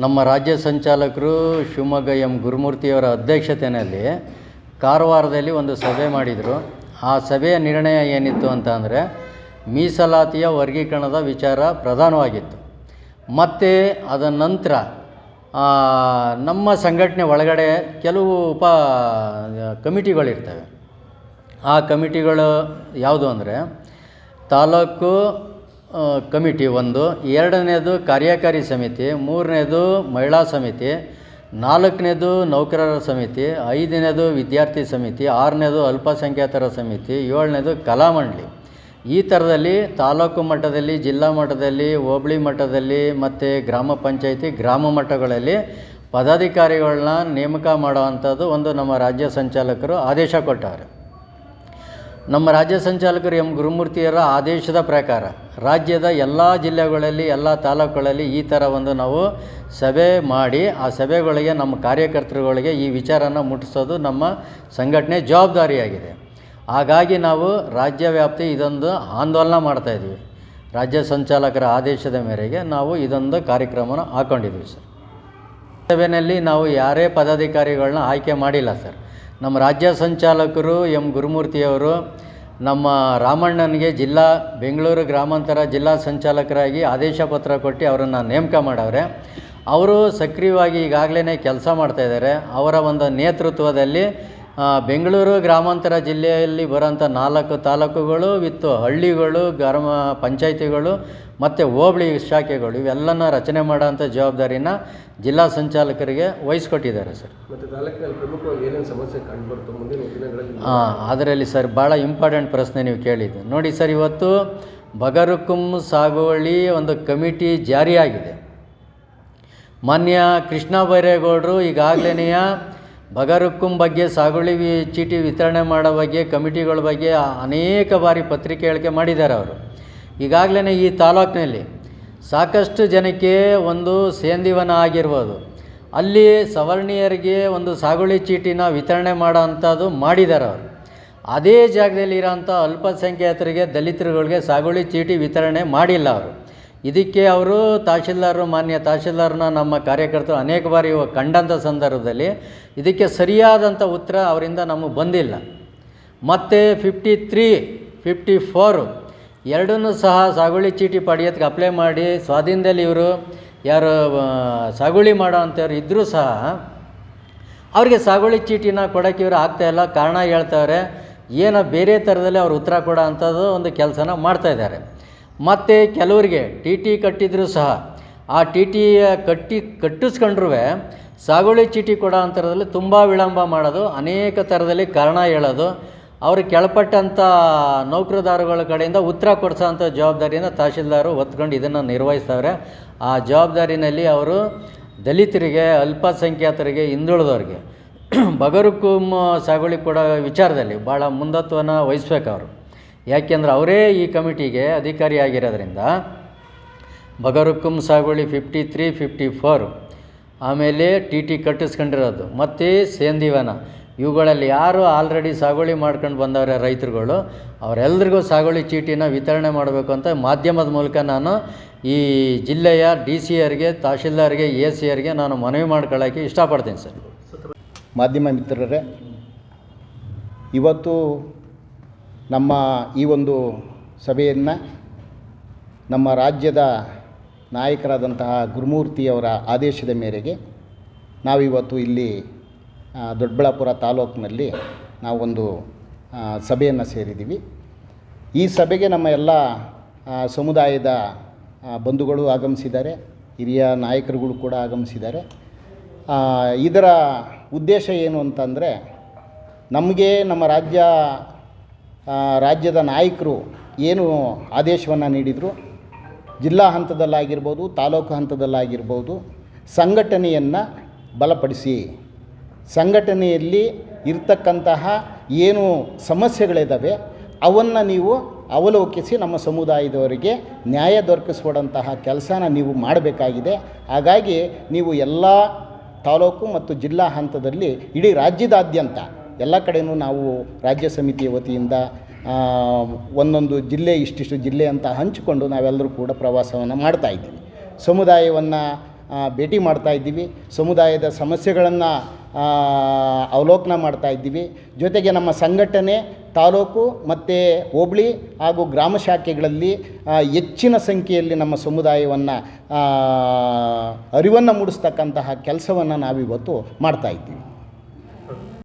ನಮ್ಮ ರಾಜ್ಯ ಸಂಚಾಲಕರು ಶಿವಮೊಗ್ಗ ಎಂ. ಗುರುಮೂರ್ತಿಯವರ ಅಧ್ಯಕ್ಷತೆಯಲ್ಲಿ ಕಾರವಾರದಲ್ಲಿ ಒಂದು ಸಭೆ ಮಾಡಿದರು. ಆ ಸಭೆಯ ನಿರ್ಣಯ ಏನಿತ್ತು ಅಂತ ಅಂದರೆ ಮೀಸಲಾತಿಯ ವರ್ಗೀಕರಣದ ವಿಚಾರ ಪ್ರಧಾನವಾಗಿತ್ತು. ಮತ್ತು ಅದರ ನಂತರ ನಮ್ಮ ಸಂಘಟನೆ ಒಳಗಡೆ ಕೆಲವು ಉಪ, ಕಮಿಟಿಗಳಿರ್ತವೆ. ಆ ಕಮಿಟಿಗಳು ಯಾವುದು ಅಂದರೆ ತಾಲೂಕು ಕಮಿಟಿ ಒಂದು, ಎರಡನೇದು ಕಾರ್ಯಕಾರಿ ಸಮಿತಿ, ಮೂರನೇದು ಮಹಿಳಾ ಸಮಿತಿ, ನಾಲ್ಕನೇದು ನೌಕರರ ಸಮಿತಿ, ಐದನೇದು ವಿದ್ಯಾರ್ಥಿ ಸಮಿತಿ, ಆರನೇದು ಅಲ್ಪಸಂಖ್ಯಾತರ ಸಮಿತಿ, ಏಳನೇದು ಕಲಾಮಂಡಳಿ ಈ ಥರದಲ್ಲಿ ತಾಲೂಕು ಮಟ್ಟದಲ್ಲಿ, ಜಿಲ್ಲಾ ಮಟ್ಟದಲ್ಲಿ, ಹೋಬಳಿ ಮಟ್ಟದಲ್ಲಿ ಮತ್ತು ಗ್ರಾಮ ಪಂಚಾಯಿತಿ, ಗ್ರಾಮ ಮಟ್ಟಗಳಲ್ಲಿ ಪದಾಧಿಕಾರಿಗಳನ್ನ ನೇಮಕ ಮಾಡುವಂಥದ್ದು ಒಂದು ನಮ್ಮ ರಾಜ್ಯ ಸಂಚಾಲಕರು ಆದೇಶ ಕೊಟ್ಟವ್ರೆ ನಮ್ಮ ರಾಜ್ಯ ಸಂಚಾಲಕರು ಎಂ. ಗುರುಮೂರ್ತಿಯರ ಆದೇಶದ ಪ್ರಕಾರ ರಾಜ್ಯದ ಎಲ್ಲ ಜಿಲ್ಲೆಗಳಲ್ಲಿ, ಎಲ್ಲ ತಾಲೂಕುಗಳಲ್ಲಿ ಈ ಥರ ಒಂದು ನಾವು ಸಭೆ ಮಾಡಿ, ಆ ಸಭೆಗಳಿಗೆ ನಮ್ಮ ಕಾರ್ಯಕರ್ತರುಗಳಿಗೆ ಈ ವಿಚಾರನ ಮುಟ್ಟಿಸೋದು ನಮ್ಮ ಸಂಘಟನೆ ಜವಾಬ್ದಾರಿಯಾಗಿದೆ. ಹಾಗಾಗಿ ನಾವು ರಾಜ್ಯ ವ್ಯಾಪ್ತಿ ಇದೊಂದು ಆಂದೋಲನ ಮಾಡ್ತಾಯಿದ್ವಿ ರಾಜ್ಯ ಸಂಚಾಲಕರ ಆದೇಶದ ಮೇರೆಗೆ ನಾವು ಇದೊಂದು ಕಾರ್ಯಕ್ರಮನ ಹಾಕ್ಕೊಂಡಿದ್ವಿ ಸರ್. ಸಭೆಯಲ್ಲಿ ನಾವು ಯಾರೇ ಪದಾಧಿಕಾರಿಗಳನ್ನ ಆಯ್ಕೆ ಮಾಡಿಲ್ಲ, ಸರ್. ನಮ್ಮ ರಾಜ್ಯ ಸಂಚಾಲಕರು ಎಂ ಗುರುಮೂರ್ತಿಯವರು ನಮ್ಮ ರಾಮಣ್ಣನಿಗೆ ಜಿಲ್ಲಾ ಬೆಂಗಳೂರು ಗ್ರಾಮಾಂತರ ಜಿಲ್ಲಾ ಸಂಚಾಲಕರಾಗಿ ಆದೇಶ ಪತ್ರ ಕೊಟ್ಟು ಅವರನ್ನು ನೇಮಕ ಮಾಡವ್ರೆ. ಅವರು ಸಕ್ರಿಯವಾಗಿ ಈಗಾಗಲೇ ಕೆಲಸ ಮಾಡ್ತಾಯಿದ್ದಾರೆ ಅವರ ಒಂದು ನೇತೃತ್ವದಲ್ಲಿ ಬೆಂಗಳೂರು ಗ್ರಾಮಾಂತರ ಜಿಲ್ಲೆಯಲ್ಲಿ ಬರೋಂಥ ನಾಲ್ಕು ತಾಲೂಕುಗಳು ವಿತ್ತು ಹಳ್ಳಿಗಳು ಗ್ರಾಮ ಪಂಚಾಯಿತಿಗಳು ಮತ್ತು ಹೋಬಳಿ ಶಾಖೆಗಳು ಇವೆಲ್ಲನ ರಚನೆ ಮಾಡೋಂಥ ಜವಾಬ್ದಾರಿನ ಜಿಲ್ಲಾ ಸಂಚಾಲಕರಿಗೆ ವಹಿಸ್ಕೊಟ್ಟಿದ್ದಾರೆ ಸರ್. ಹಾಂ ಅದರಲ್ಲಿ ಸರ್ ಭಾಳ ಇಂಪಾರ್ಟೆಂಟ್ ಪ್ರಶ್ನೆ ನೀವು ಕೇಳಿದ್ದು. ನೋಡಿ ಸರ್ ಇವತ್ತು ಬಗರುಕುಂ ಸಾಗುವಳಿ ಒಂದು ಕಮಿಟಿ ಜಾರಿಯಾಗಿದೆ. ಮಾನ್ಯ ಕೃಷ್ಣ ಬೈರೇಗೌಡರು ಈಗಾಗಲೇ ಬಗರುಕುಂ ಬಗ್ಗೆ ಸಾಗುವಳಿ ಚೀಟಿ ವಿತರಣೆ ಮಾಡೋ ಬಗ್ಗೆ, ಕಮಿಟಿಗಳ ಬಗ್ಗೆ ಅನೇಕ ಬಾರಿ ಪತ್ರಿಕೆ ಹೇಳಿಕೆ ಮಾಡಿದ್ದಾರೆ ಅವರು. ಈಗಾಗಲೇ ಈ ತಾಲೂಕಿನಲ್ಲಿ ಸಾಕಷ್ಟು ಜನಕ್ಕೆ ಒಂದು ಸೇಂದಿವನ ಆಗಿರ್ಬೋದು. ಅಲ್ಲಿ ಸವರ್ಣೀಯರಿಗೆ ಒಂದು ಸಾಗುವಳಿ ಚೀಟಿನ ವಿತರಣೆ ಮಾಡೋ ಅಂಥದ್ದು ಮಾಡಿದ್ದಾರೆ ಅವರು. ಅದೇ ಜಾಗದಲ್ಲಿ ಇರೋಂಥ ಅಲ್ಪಸಂಖ್ಯಾತರಿಗೆ, ದಲಿತರುಗಳಿಗೆ ಸಾಗುವಳಿ ಚೀಟಿ ವಿತರಣೆ ಮಾಡಿಲ್ಲ ಅವರು. ಇದಕ್ಕೆ ಅವರು ತಹಶೀಲ್ದಾರರು, ಮಾನ್ಯ ತಹಶೀಲ್ದಾರ್ನ ನಮ್ಮ ಕಾರ್ಯಕರ್ತರು ಅನೇಕ ಬಾರಿ ಕಂಡಂಥ ಸಂದರ್ಭದಲ್ಲಿ ಇದಕ್ಕೆ ಸರಿಯಾದಂಥ ಉತ್ತರ ಅವರಿಂದ ನಮಗೆ ಬಂದಿಲ್ಲ. ಮತ್ತು ಫಿಫ್ಟಿ ತ್ರೀ ಫಿಫ್ಟಿ ಫೋರು ಎರಡನ್ನೂ ಸಹ ಸಾಗುವಳಿ ಚೀಟಿ ಪಡೆಯೋದಕ್ಕೆ ಅಪ್ಲೈ ಮಾಡಿ ಸ್ವಾಧೀನದಲ್ಲಿ ಇವರು ಯಾರು ಸಾಗುಳಿ ಮಾಡೋ ಅಂಥವ್ರು ಇದ್ದರೂ ಸಹ ಅವರಿಗೆ ಸಾಗುವಳಿ ಚೀಟಿನ ಕೊಡೋಕ್ಕೆ ಇವರು ಆಗ್ತಾಯಿಲ್ಲ ಕಾರಣ ಹೇಳ್ತಾವ್ರೆ ಏನೋ ಬೇರೆ ಥರದಲ್ಲಿ ಅವ್ರು ಉತ್ತರ ಕೊಡೋ ಅಂಥದ್ದು ಒಂದು ಕೆಲಸನ ಮಾಡ್ತಾಯಿದ್ದಾರೆ ಮತ್ತು ಕೆಲವರಿಗೆ ಟಿ ಟಿ ಕಟ್ಟಿದರೂ ಸಹ, ಆ ಟಿ ಟಿ ಕಟ್ಟಿ ಕಟ್ಟಿಸ್ಕೊಂಡ್ರೂ ಸಾಗುವಳಿ ಚೀಟಿ ಕೊಡೋ ಅಂಥದ್ರಲ್ಲಿ ತುಂಬ ವಿಳಂಬ ಮಾಡೋದು, ಅನೇಕ ಥರದಲ್ಲಿ ಕಾರಣ ಹೇಳೋದು. ಅವ್ರಿಗೆ ಕೆಳಪಟ್ಟಂಥ ನೌಕರದಾರಗಳ ಕಡೆಯಿಂದ ಉತ್ತರ ಕೊಡಿಸೋಂಥ ಜವಾಬ್ದಾರಿಯನ್ನು ತಹಶೀಲ್ದಾರು ಹೊತ್ಕೊಂಡು ಇದನ್ನು ನಿರ್ವಹಿಸ್ತವ್ರೆ. ಆ ಜವಾಬ್ದಾರಿನಲ್ಲಿ ಅವರು ದಲಿತರಿಗೆ, ಅಲ್ಪಸಂಖ್ಯಾತರಿಗೆ, ಹಿಂದುಳಿದವ್ರಿಗೆ ಬಗರುಕುಂ ಸಾಗುವಳಿ ಕೊಡೋ ವಿಚಾರದಲ್ಲಿ ಭಾಳ ಮುಂದತ್ವನ ವಹಿಸ್ಬೇಕು ಅವರು ಯಾಕೆಂದ್ರೆ ಅವರೇ ಈ ಕಮಿಟಿಗೆ ಅಧಿಕಾರಿಯಾಗಿರೋದ್ರಿಂದ ಬಗರುಕುಂ ಸಾಗುವಳಿ ಫಿಫ್ಟಿ ತ್ರೀ ಫಿಫ್ಟಿ ಫೋರ್ ಆಮೇಲೆ ಟಿ ಟಿ ಕಟ್ಟಿಸ್ಕೊಂಡಿರೋದು. ಮತ್ತು ಸೇಂದಿವನ, ಇವುಗಳಲ್ಲಿ ಯಾರು ಆಲ್ರೆಡಿ ಸಾಗುವಳಿ ಮಾಡ್ಕೊಂಡು ಬಂದವರ ರೈತರುಗಳು ಅವರೆಲ್ಲರಿಗೂ ಸಾಗುವಳಿ ಚೀಟಿನ ವಿತರಣೆ ಮಾಡಬೇಕು ಅಂತ ಮಾಧ್ಯಮದ ಮೂಲಕ ನಾನು ಈ ಜಿಲ್ಲೆಯ ಡಿ ಸಿ ಅವರಿಗೆ ತಹಶೀಲ್ದಾರ್ಗೆ ಎ ಸಿ ಆರ್ಗೆ ನಾನು ಮನವಿ ಮಾಡ್ಕೊಳ್ಳೋಕ್ಕೆ ಇಷ್ಟಪಡ್ತೀನಿ ಸರ್. ಮಾಧ್ಯಮ ಮಿತ್ರರೇ, ಇವತ್ತು ನಮ್ಮ ಈ ಒಂದು ಸಭೆಯನ್ನು ನಮ್ಮ ರಾಜ್ಯದ ನಾಯಕರಾದಂತಹ ಗುರುಮೂರ್ತಿಯವರ ಆದೇಶದ ಮೇರೆಗೆ ನಾವಿವತ್ತು ಇಲ್ಲಿ ದೊಡ್ಡಬಳ್ಳಾಪುರ ತಾಲೂಕಿನಲ್ಲಿ ನಾವೊಂದು ಸಭೆಯನ್ನು ಸೇರಿದ್ದೀವಿ. ಈ ಸಭೆಗೆ ನಮ್ಮ ಎಲ್ಲ ಸಮುದಾಯದ ಬಂಧುಗಳು ಆಗಮಿಸಿದ್ದಾರೆ, ಹಿರಿಯ ನಾಯಕರುಗಳು ಕೂಡ ಆಗಮಿಸಿದ್ದಾರೆ. ಇದರ ಉದ್ದೇಶ ಏನು ಅಂತಂದರೆ, ನಮಗೆ ನಮ್ಮ ರಾಜ್ಯ ರಾಜ್ಯದ ನಾಯಕರು ಏನು ಆದೇಶವನ್ನು ನೀಡಿದರು? ಜಿಲ್ಲಾ ಹಂತದಲ್ಲಾಗಿರ್ಬೋದು, ತಾಲೂಕು ಹಂತದಲ್ಲಾಗಿರ್ಬೋದು, ಸಂಘಟನೆಯನ್ನು ಬಲಪಡಿಸಿ. ಸಂಘಟನೆಯಲ್ಲಿ ಇರ್ತಕ್ಕಂತಹ ಏನು ಸಮಸ್ಯೆಗಳಿದ್ದಾವೆ ಅವನ್ನು ನೀವು ಅವಲೋಕಿಸಿ ನಮ್ಮ ಸಮುದಾಯದವರಿಗೆ ನ್ಯಾಯ ದೊರಕಿಸ್ಕೊಡಂತಹ ಕೆಲಸನ ನೀವು ಮಾಡಬೇಕಾಗಿದೆ. ಹಾಗಾಗಿ ನೀವು ಎಲ್ಲ ತಾಲೂಕು ಮತ್ತು ಜಿಲ್ಲಾ ಹಂತದಲ್ಲಿ ಇಡೀ ರಾಜ್ಯದಾದ್ಯಂತ ಎಲ್ಲ ಕಡೆಯೂ ನಾವು ರಾಜ್ಯ ಸಮಿತಿಯ ವತಿಯಿಂದ ಒಂದೊಂದು ಜಿಲ್ಲೆ, ಇಷ್ಟಿಷ್ಟು ಜಿಲ್ಲೆ ಅಂತ ಹಂಚಿಕೊಂಡು ನಾವೆಲ್ಲರೂ ಕೂಡ ಪ್ರವಾಸವನ್ನು ಮಾಡ್ತಾ ಇದ್ದೀವಿ. ಸಮುದಾಯವನ್ನು ಭೇಟಿ ಮಾಡ್ತಾ ಇದ್ದೀವಿ. ಸಮುದಾಯದ ಸಮಸ್ಯೆಗಳನ್ನು ಅವಲೋಕನ ಮಾಡ್ತಾ ಇದ್ದೀವಿ. ಜೊತೆಗೆ ನಮ್ಮ ಸಂಘಟನೆ, ತಾಲೂಕು ಮತ್ತು ಹೋಬಳಿ ಹಾಗೂ ಗ್ರಾಮ ಶಾಖೆಗಳಲ್ಲಿ ಹೆಚ್ಚಿನ ಸಂಖ್ಯೆಯಲ್ಲಿ ನಮ್ಮ ಸಮುದಾಯವನ್ನು ಅರಿವನ್ನು ಮೂಡಿಸ್ತಕ್ಕಂತಹ ಕೆಲಸವನ್ನು ನಾವಿವತ್ತು ಮಾಡ್ತಾ ಇದ್ದೀವಿ.